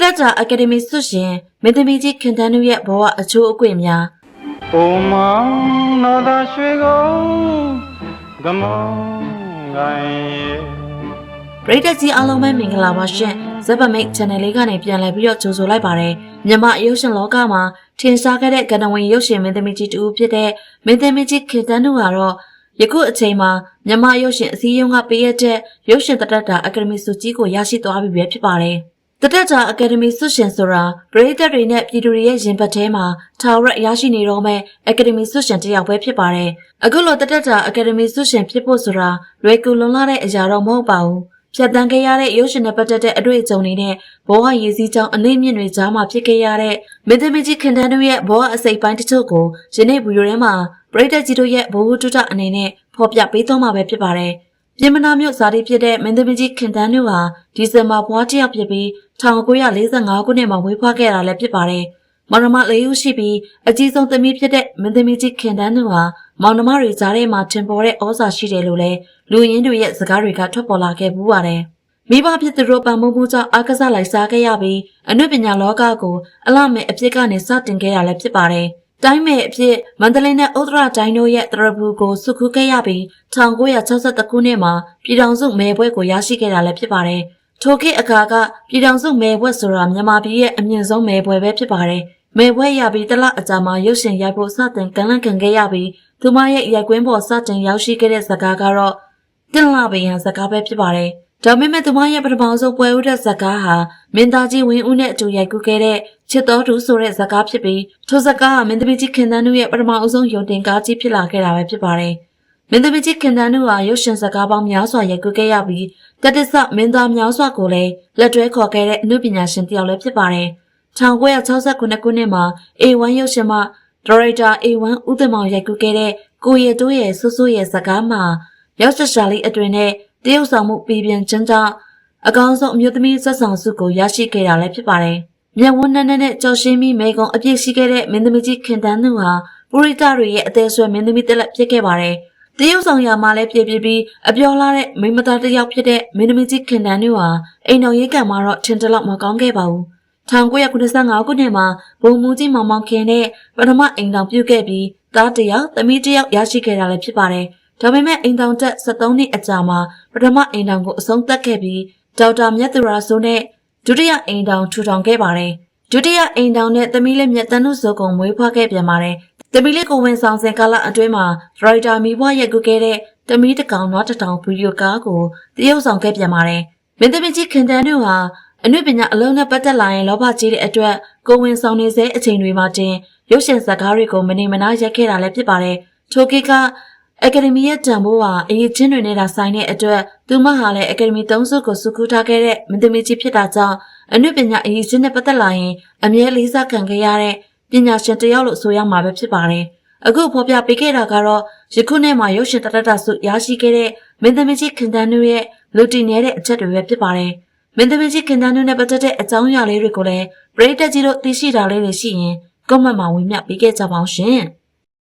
တတတာအကယ်ဒမီဆွရှင်မင်းသမီးကြီးခင်တန်းတို့ရဲ့ဘဝအချိုးအကွေ့များ။အိုမောင်တော်သာရွှေကုန်ကမောင်ကိုင်းရဲ့ပရိသတ်ကြီးအားလုံးပဲမင်္ဂလာပါရှင်ဇက်ပမိတ် channel လေးကနေပြန်လည်ပြီးတော့ကြိုဆိုလိုက်ပါတယ်မြန်မာရုပ်ရှင်လောကမှာထင်ရှားခဲ့တဲ့ကဏ္ဍဝင်ရုပ်ရှင်မင်းသမီးကြီးတူဖြစ်တဲ့မင်းသမီးကြီးခင်တန်းတို့ကတော့ယခုအချိန်မှာမြန်မာရုပ်ရှင်အစည်းအရုံးကပေးရတဲ့ရုပ်ရှင်တတတာအကယ်ဒမီဆုကြီးကိုရရှိသွားပြီပဲဖြစ်ပါတယ် တတတာအကယ်ဒမီဆုရှင်ဆိုတာပရိသတ်တွေနဲ့ပြည်သူတွေရဲ့ရင်ပတ်ထဲမှာထာဝရရရှိနေတော့မဲ့အကယ်ဒမီဆုရှင်တစ်ယောက်ပဲဖြစ်ပါတယ်အခုလိုတတတာအကယ်ဒမီဆုရှင်ဖြစ်ဖို့ဆိုတာလွယ်ကူလွန်လာတဲ့အရာတော့မဟုတ်ပါဘူးဖြတ်တန်းခဲ့ရတဲ့ရုပ်ရှင်နဲ့ပတ်သက်တဲ့အတွေ့အကြုံတွေနဲ့ဘဝရည်စည်းကြောင်းအနှိမ့်မြင့်တွေကြားမှာဖြစ်ခဲ့ရတဲ့မင်းသမီးကြီးခင်တန်းတို့ရဲ့ဘဝအစိပ်ပိုင်းတချို့ကိုယနေ့ဗီဒီယိုထဲမှာပရိသတ်ကြီးတို့ရဲ့ဘဝတုတအနေနဲ့ဖော်ပြပေးသွားမှာပဲဖြစ်ပါတယ်။ပြင်မနာမြို့ဇာတိဖြစ်တဲ့မင်းသမီးကြီးခင်တန်းတို့ဟာဒီဇင်ဘာဘွားတစ်ယောက်ဖြစ်ပြီး 1945ခုနှစ်မှာမွေးဖွားခဲ့တာလည်းဖြစ်ပါတယ်။မောင်နှမလေးဦးရှိပြီးအကြီးဆုံးသမီးဖြစ်တဲ့မင်းသမီးကြီးခင်တန်းတို့ဟာမောင်နှမတွေကြားထဲမှာထင်ပေါ်တဲ့ဩဇာရှိတယ်လို့လည်းလူရင်းတွေရဲ့စကားတွေကထွက်ပေါ်လာခဲ့ဘူးပါတယ်။မိဘဖြစ်သူတို့ပံမိုးမှုကြောင့်အားကစားလိုက်စားခဲ့ရပြီးအနုပညာလောကကိုအလမဲ့အဖြစ်ကနေစတင်ခဲ့ရလည်းဖြစ်ပါတယ်။တိုင်းမဲ့အဖြစ်မန္တလေးနဲ့ဥဒ္ဒရာတိုင်းတို့ရဲ့တရဘူးကိုစုခုခဲ့ရပြီး1962ခုနှစ်မှာပြည်ထောင်စုမဲပွဲကိုရရှိခဲ့တာလည်းဖြစ်ပါတယ်။ ထိုခေတ်အခါကပြည်ထောင်စုမဲပွဲဆိုတာမြန်မာပြည်ရဲ့အမြင့်ဆုံးမဲပွဲပဲဖြစ်ပါတယ်။မဲပွဲရပြီးတလအကြာမှာရုပ်ရှင်ရိုက်ဖို့စတင်ကန့်လန့်ခံခဲ့ရပြီးသူမရဲ့ရိုက်ကွင်းပေါ်စတင်ရောက်ရှိခဲ့တဲ့ဇာတ်ကားကတော့တင်လာပင်ရန်ဇကားပဲဖြစ်ပါတယ်။ဒါပေမဲ့သူမရဲ့ပထမဆုံးပွဲဥတဲ့ဇကားဟာမင်းသားကြီးဝင်းဦးနဲ့အတူရိုက်ကူးခဲ့တဲ့ချစ်တော်သူဆိုတဲ့ဇကားဖြစ်ပြီးထိုဇကားဟာမင်းသမီးကြီးခင်တန်းတို့ရဲ့ပထမအဆုံးယုံတင်ကားကြီးဖြစ်လာခဲ့တာပဲဖြစ်ပါတယ်။ မင်းသမီးကြီးခင်တန်းတို့ဟာရုပ်ရှင်ဇကားပေါင်းများစွာရိုက်ကူးခဲ့ရပြီးတတဆမင်းသားများစွာကိုလည်းလက်တွဲခေါ်ခဲ့တဲ့အမှုပညာရှင်တစ်ယောက်လည်းဖြစ်ပါတယ်။1969ခုနှစ်မှာ A1 ရုပ်ရှင်မှဒါရိုက်တာ A1 ဦးတင်မောင်ရိုက်ကူးခဲ့တဲ့ကိုရီတိုးရဲ့ဆူဆူရဲ့ဇကားမှာရောက်ချက်ရှာလေးအတွင်နဲ့တရုတ်ဆောင်မှုပြည်ပြန်ချမ်းကြောင့်အကောင်းဆုံးအမျိုးသမီးဆက်ဆောင်စုကိုရရှိခဲ့တာလည်းဖြစ်ပါတယ်။မျက်ဝန်းနဲ့နဲ့ကြော်ရှင်းပြီးမေကုံအပြည့်ရှိခဲ့တဲ့မင်းသမီးကြီးခင်တန်းသူဟာပရိသတ်တွေရဲ့အသေးဆွဲမင်းသမီးတက်လက်ဖြစ်ခဲ့ပါတယ်။ တရုတ်ဆောင်ရမှာလည်းပြပြပြီးအပြောလာတဲ့မိမသားတစ်ယောက်ဖြစ်တဲ့မင်းသမီးကြီးခင်တန်းသူဟာအိမ်တော်ရေးကံမှာတော့ထင်တလောက်မကောင်းခဲ့ပါဘူး။1995ခုနှစ်မှာဘုံမူကြီးမောင်မောင်ခင်နဲ့ပထမအိမ်တော်ပြုတ်ခဲ့ပြီးသားတစ်ယောက်သမီးတစ်ယောက်ရရှိခဲ့တာလည်းဖြစ်ပါတယ်။ဒါပေမဲ့အိမ်တောင်တက်73နှစ်အကြာမှာပထမအိမ်တောင်ကိုအဆုံးသတ်ခဲ့ပြီးဒေါက်တာမြတ်သူရာဆိုနဲ့ဒုတိယအိမ်တောင်ထူထောင်ခဲ့ပါတယ်။ဒုတိယအိမ်တောင်နဲ့သမီးလေးမြတ်တန်းတို့ဇုံကုံမွေးဖွားခဲ့ပြန်ပါတယ်။ သမီးလေးကိုဝင်ဆောင်စဉ်ကာလအတွင်းမှာဒရိုက်တာမီဘွားရက်ကူခဲ့တဲ့တမီးတကောင်နွားတထောင်ဗီဒီယိုကားကိုတရုပ်ဆောင်ခဲ့ပြန်ပါတယ်။မင်းသမီးကြီးခင်တန်းတို့ဟာအနုပညာအလုံးနဲ့ပတ်သက်လာရင်လောဘကြီးတဲ့အတွက်ကိုဝင်ဆောင်နေစေအချိန်တွေမှာတင်ရုပ်ရှင်ဇာတ်ကားတွေကိုမနေမနာရက်ခဲ့တာလည်းဖြစ်ပါတယ်။ထိုကိကအကယ်ဒမီရဲ့တန်ဖိုးဟာအရေးချင်းတွေနဲ့တာဆိုင်တဲ့အတွက်သူမဟာလည်းအကယ်ဒမီသုံးစုကိုစုကူးထားခဲ့တဲ့မင်းသမီးကြီးဖြစ်တာကြောင့်အနုပညာအရေးချင်းနဲ့ပတ်သက်လာရင်အမြဲလေးစားခံခဲ့ရတဲ့ ပညာရှင်တစ်ယောက်လို့ဆိုရမှာပဲဖြစ်ပါတယ်။အခုဖော်ပြပေးခဲ့တာကတော့ယခုနှစ်မှာရုပ်ရှင်တတတဆုရရှိခဲ့တဲ့မင်းသမီးကြီးခင်တန်းတို့ရဲ့လူတည်နေတဲ့အချက်တွေပဲဖြစ်ပါတယ်။မင်းသမီးကြီးခင်တန်းတို့နဲ့ပတ်သက်တဲ့အကြောင်းအရာလေးတွေကိုလည်းပရိသတ်ကြီးတို့သိရှိတာလေးတွေရှိရင်ကွန်မန့်မှာဝင်မြပေးခဲ့ကြပါအောင်ရှင်။